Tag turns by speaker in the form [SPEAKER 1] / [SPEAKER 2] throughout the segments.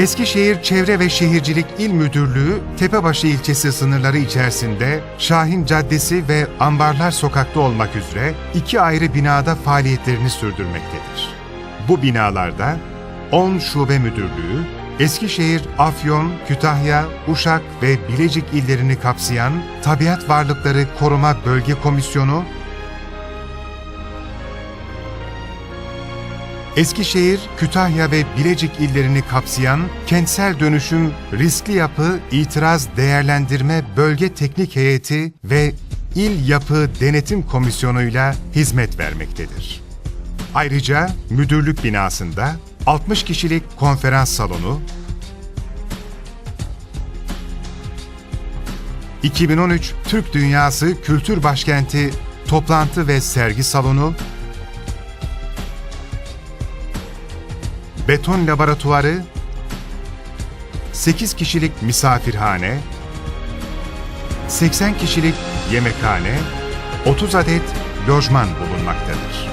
[SPEAKER 1] Eskişehir Çevre ve Şehircilik İl Müdürlüğü, Tepebaşı ilçesi sınırları içerisinde Şahin Caddesi ve Ambarlar Sokak'ta olmak üzere iki ayrı binada faaliyetlerini sürdürmektedir. Bu binalarda 10 şube müdürlüğü, Eskişehir, Afyon, Kütahya, Uşak ve Bilecik illerini kapsayan Tabiat Varlıkları Koruma Bölge Komisyonu, Eskişehir, Kütahya ve Bilecik illerini kapsayan Kentsel Dönüşüm Riskli Yapı İtiraz Değerlendirme Bölge Teknik Heyeti ve İl Yapı Denetim Komisyonu'yla hizmet vermektedir. Ayrıca müdürlük binasında 60 kişilik konferans salonu, 2013 Türk Dünyası Kültür Başkenti toplantı ve sergi salonu, beton laboratuvarı, 8 kişilik misafirhane, 80 kişilik yemekhane, 30 adet lojman bulunmaktadır.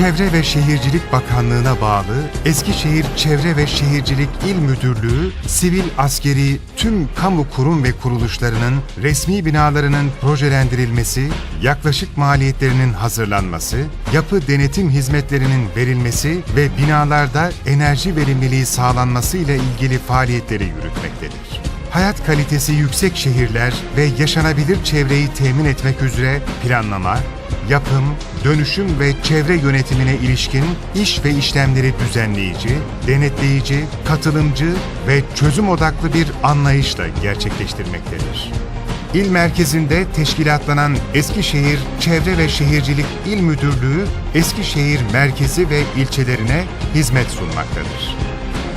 [SPEAKER 1] Çevre ve Şehircilik Bakanlığı'na bağlı Eskişehir Çevre ve Şehircilik İl Müdürlüğü, sivil askeri tüm kamu kurum ve kuruluşlarının resmi binalarının projelendirilmesi, yaklaşık maliyetlerinin hazırlanması, yapı denetim hizmetlerinin verilmesi ve binalarda enerji verimliliği sağlanması ile ilgili faaliyetleri yürütmektedir. Hayat kalitesi yüksek şehirler ve yaşanabilir çevreyi temin etmek üzere planlama, yapım, dönüşüm ve çevre yönetimine ilişkin iş ve işlemleri düzenleyici, denetleyici, katılımcı ve çözüm odaklı bir anlayışla gerçekleştirmektedir. İl merkezinde teşkilatlanan Eskişehir Çevre ve Şehircilik İl Müdürlüğü, Eskişehir merkezi ve ilçelerine hizmet sunmaktadır.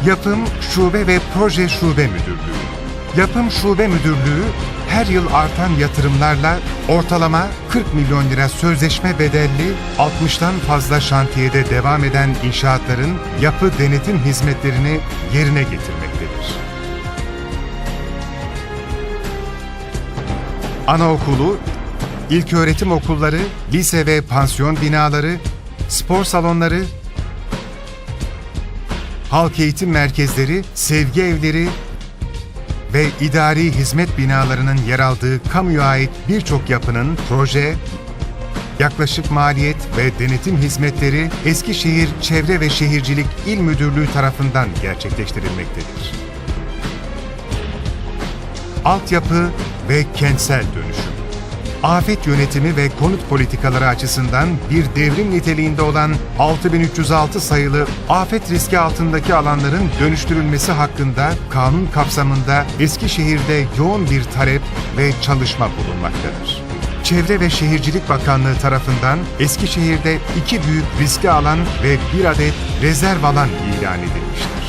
[SPEAKER 1] Yapım Şube ve Proje Şube Müdürlüğü Yapım Şube Müdürlüğü her yıl artan yatırımlarla ortalama 40 milyon lira sözleşme bedelli 60'tan fazla şantiyede devam eden inşaatların yapı denetim hizmetlerini yerine getirmektedir. Anaokulu, ilköğretim okulları, lise ve pansiyon binaları, spor salonları, halk eğitim merkezleri, sevgi evleri, ve idari hizmet binalarının yer aldığı kamuya ait birçok yapının proje, yaklaşık maliyet ve denetim hizmetleri Eskişehir Çevre ve Şehircilik İl Müdürlüğü tarafından gerçekleştirilmektedir. Altyapı ve kentsel dönüşüm afet yönetimi ve konut politikaları açısından bir devrim niteliğinde olan 6306 sayılı afet riski altındaki alanların dönüştürülmesi hakkında kanun kapsamında Eskişehir'de yoğun bir talep ve çalışma bulunmaktadır. Çevre ve Şehircilik Bakanlığı tarafından Eskişehir'de iki büyük riski alan ve bir adet rezerv alan ilan edilmiştir.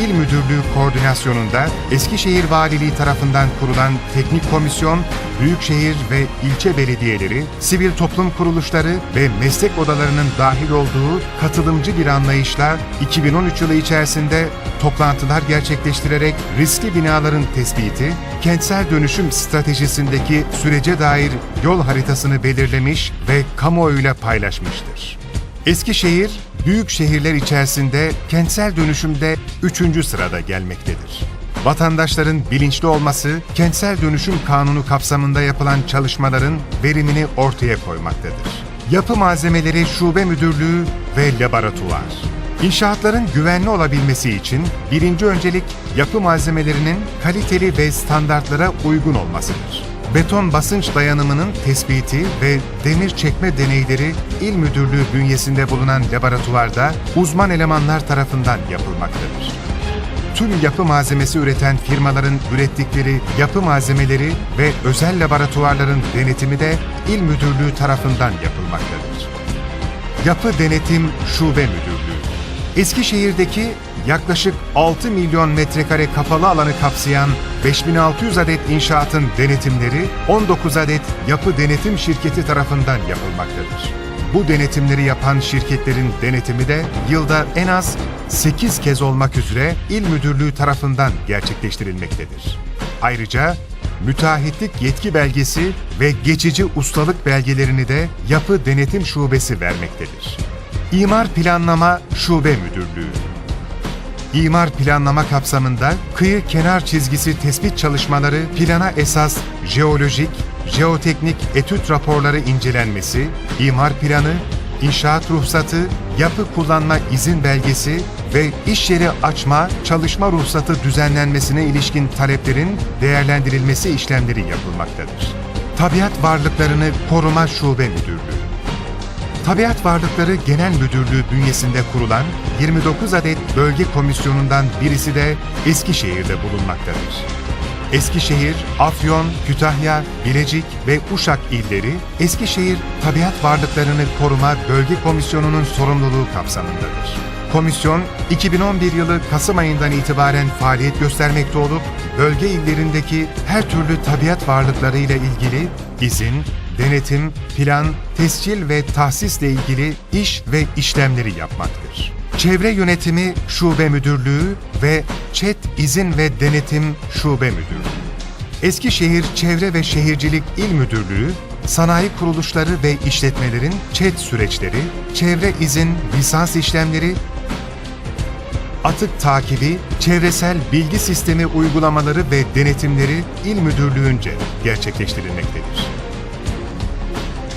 [SPEAKER 1] İl Müdürlüğü koordinasyonunda Eskişehir Valiliği tarafından kurulan teknik komisyon, büyükşehir ve ilçe belediyeleri, sivil toplum kuruluşları ve meslek odalarının dahil olduğu katılımcı bir anlayışla 2013 yılı içerisinde toplantılar gerçekleştirerek riskli binaların tespiti, kentsel dönüşüm stratejisindeki sürece dair yol haritasını belirlemiş ve kamuoyuyla paylaşmıştır. Eskişehir, büyük şehirler içerisinde kentsel dönüşümde üçüncü sırada gelmektedir. Vatandaşların bilinçli olması, kentsel dönüşüm kanunu kapsamında yapılan çalışmaların verimini ortaya koymaktadır. Yapı Malzemeleri Şube Müdürlüğü ve Laboratuvar İnşaatların güvenli olabilmesi için birinci öncelik yapı malzemelerinin kaliteli ve standartlara uygun olmasıdır beton basınç dayanımının tespiti ve demir çekme deneyleri İl Müdürlüğü bünyesinde bulunan laboratuvarda uzman elemanlar tarafından yapılmaktadır. Tüm yapı malzemesi üreten firmaların ürettikleri yapı malzemeleri ve özel laboratuvarların denetimi de İl Müdürlüğü tarafından yapılmaktadır. Yapı Denetim Şube Müdürlüğü Eskişehir'deki yaklaşık 6 milyon metrekare kapalı alanı kapsayan 5600 adet inşaatın denetimleri 19 adet yapı denetim şirketi tarafından yapılmaktadır. Bu denetimleri yapan şirketlerin denetimi de yılda en az 8 kez olmak üzere il müdürlüğü tarafından gerçekleştirilmektedir. Ayrıca müteahhitlik yetki belgesi ve geçici ustalık belgelerini de Yapı Denetim Şubesi vermektedir. İmar Planlama Şube Müdürlüğü İmar planlama kapsamında kıyı kenar çizgisi tespit çalışmaları plana esas jeolojik, jeoteknik etüt raporları incelenmesi, imar planı, inşaat ruhsatı, yapı kullanma izin belgesi ve iş yeri açma, çalışma ruhsatı düzenlenmesine ilişkin taleplerin değerlendirilmesi işlemleri yapılmaktadır. Tabiat Varlıklarını Koruma Şube Müdürlüğü Tabiat Varlıkları Genel Müdürlüğü bünyesinde kurulan 29 adet bölge komisyonundan birisi de Eskişehir'de bulunmaktadır. Eskişehir, Afyon, Kütahya, Bilecik ve Uşak illeri Eskişehir Tabiat Varlıklarını Koruma Bölge Komisyonu'nun sorumluluğu kapsamındadır. Komisyon, 2011 yılı Kasım ayından itibaren faaliyet göstermekte olup, bölge illerindeki her türlü tabiat varlıkları ile ilgili izin, denetim, plan, tescil ve tahsisle ilgili iş ve işlemleri yapmaktır. Çevre Yönetimi Şube Müdürlüğü ve ÇED İzin ve Denetim Şube Müdürlüğü. Eskişehir Çevre ve Şehircilik İl Müdürlüğü, sanayi kuruluşları ve işletmelerin ÇED süreçleri, çevre izin, lisans işlemleri, atık takibi, çevresel bilgi sistemi uygulamaları ve denetimleri il müdürlüğünce gerçekleştirilmektedir.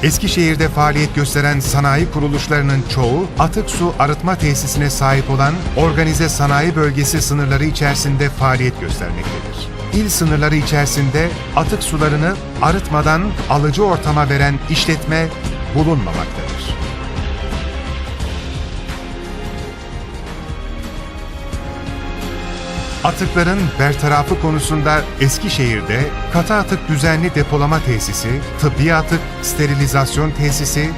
[SPEAKER 1] Eskişehir'de faaliyet gösteren sanayi kuruluşlarının çoğu atık su arıtma tesisine sahip olan organize sanayi bölgesi sınırları içerisinde faaliyet göstermektedir. İl sınırları içerisinde atık sularını arıtmadan alıcı ortama veren işletme bulunmamaktadır. Atıkların bertarafı konusunda Eskişehir'de katı atık düzenli depolama tesisi, tıbbi atık sterilizasyon tesisi,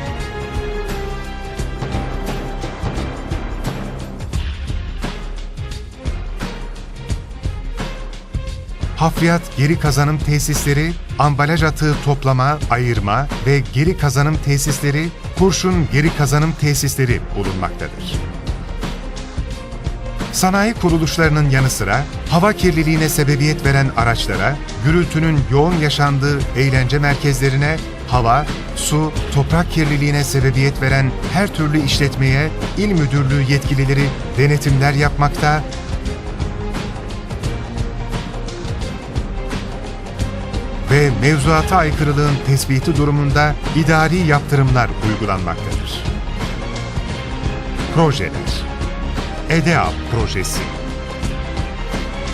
[SPEAKER 1] hafriyat geri kazanım tesisleri, ambalaj atığı toplama, ayırma ve geri kazanım tesisleri, kurşun geri kazanım tesisleri bulunmaktadır. Sanayi kuruluşlarının yanı sıra hava kirliliğine sebebiyet veren araçlara, gürültünün yoğun yaşandığı eğlence merkezlerine, hava, su, toprak kirliliğine sebebiyet veren her türlü işletmeye il müdürlüğü yetkilileri denetimler yapmakta, ve mevzuata aykırılığın tespiti durumunda idari yaptırımlar uygulanmaktadır. Projeler EDA projesi.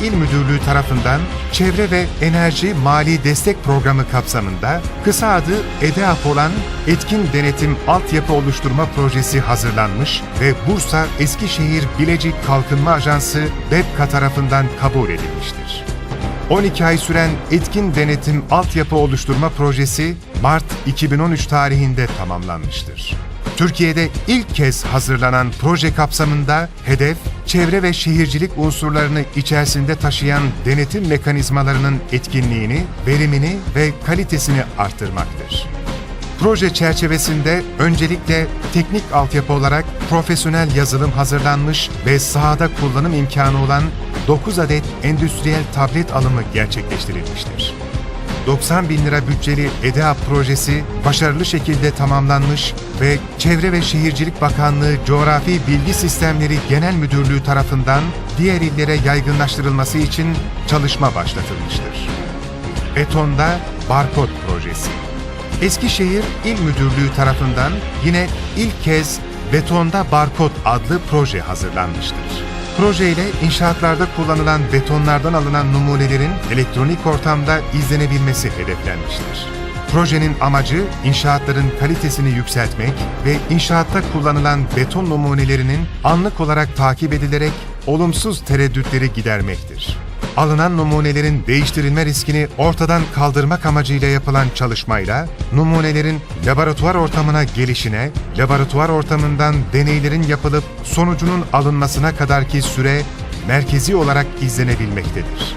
[SPEAKER 1] İl Müdürlüğü tarafından Çevre ve Enerji Mali Destek Programı kapsamında kısa adı EDAP olan Etkin Denetim Altyapı Oluşturma Projesi hazırlanmış ve Bursa Eskişehir Bilecik Kalkınma Ajansı BEPKA tarafından kabul edilmiştir. 12 ay süren Etkin Denetim Altyapı Oluşturma Projesi Mart 2013 tarihinde tamamlanmıştır. Türkiye'de ilk kez hazırlanan proje kapsamında hedef, çevre ve şehircilik unsurlarını içerisinde taşıyan denetim mekanizmalarının etkinliğini, verimini ve kalitesini artırmaktır. Proje çerçevesinde öncelikle teknik altyapı olarak profesyonel yazılım hazırlanmış ve sahada kullanım imkanı olan 9 adet endüstriyel tablet alımı gerçekleştirilmiştir. 90 bin lira bütçeli EDA projesi başarılı şekilde tamamlanmış ve Çevre ve Şehircilik Bakanlığı Coğrafi Bilgi Sistemleri Genel Müdürlüğü tarafından diğer illere yaygınlaştırılması için çalışma başlatılmıştır. Betonda Barkod Projesi Eskişehir İl Müdürlüğü tarafından yine ilk kez Betonda Barkod adlı proje hazırlanmıştır. Proje ile inşaatlarda kullanılan betonlardan alınan numunelerin elektronik ortamda izlenebilmesi hedeflenmiştir. Projenin amacı inşaatların kalitesini yükseltmek ve inşaatta kullanılan beton numunelerinin anlık olarak takip edilerek olumsuz tereddütleri gidermektir. Alınan numunelerin değiştirilme riskini ortadan kaldırmak amacıyla yapılan çalışmayla, numunelerin laboratuvar ortamına gelişine, laboratuvar ortamından deneylerin yapılıp sonucunun alınmasına kadarki süre merkezi olarak izlenebilmektedir.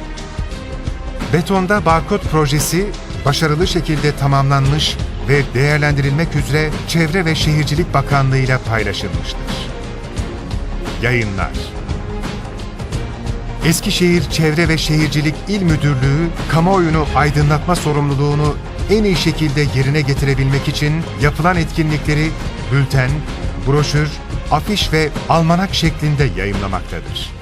[SPEAKER 1] Betonda Barkod projesi başarılı şekilde tamamlanmış ve değerlendirilmek üzere Çevre ve Şehircilik Bakanlığı ile paylaşılmıştır. Yayınlar Eskişehir Çevre ve Şehircilik İl Müdürlüğü, kamuoyunu aydınlatma sorumluluğunu en iyi şekilde yerine getirebilmek için yapılan etkinlikleri bülten, broşür, afiş ve almanak şeklinde yayımlamaktadır.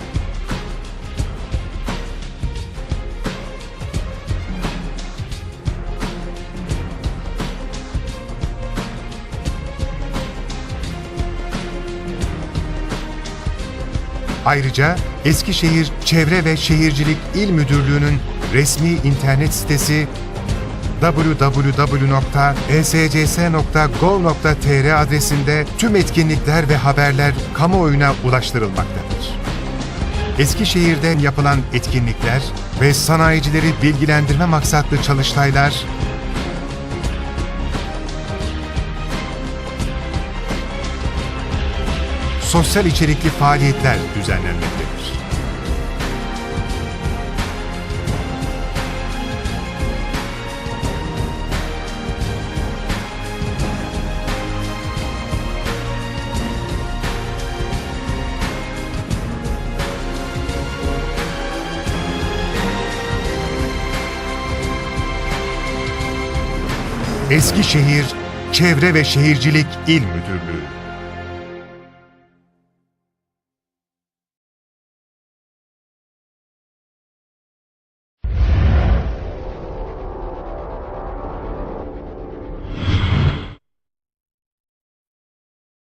[SPEAKER 1] Ayrıca Eskişehir Çevre ve Şehircilik İl Müdürlüğü'nün resmi internet sitesi www.enscs.gov.tr adresinde tüm etkinlikler ve haberler kamuoyuna ulaştırılmaktadır. Eskişehir'de yapılan etkinlikler ve sanayicileri bilgilendirme maksatlı çalıştaylar sosyal içerikli faaliyetler düzenlenmektedir. Eskişehir Çevre ve Şehircilik İl Müdürlüğü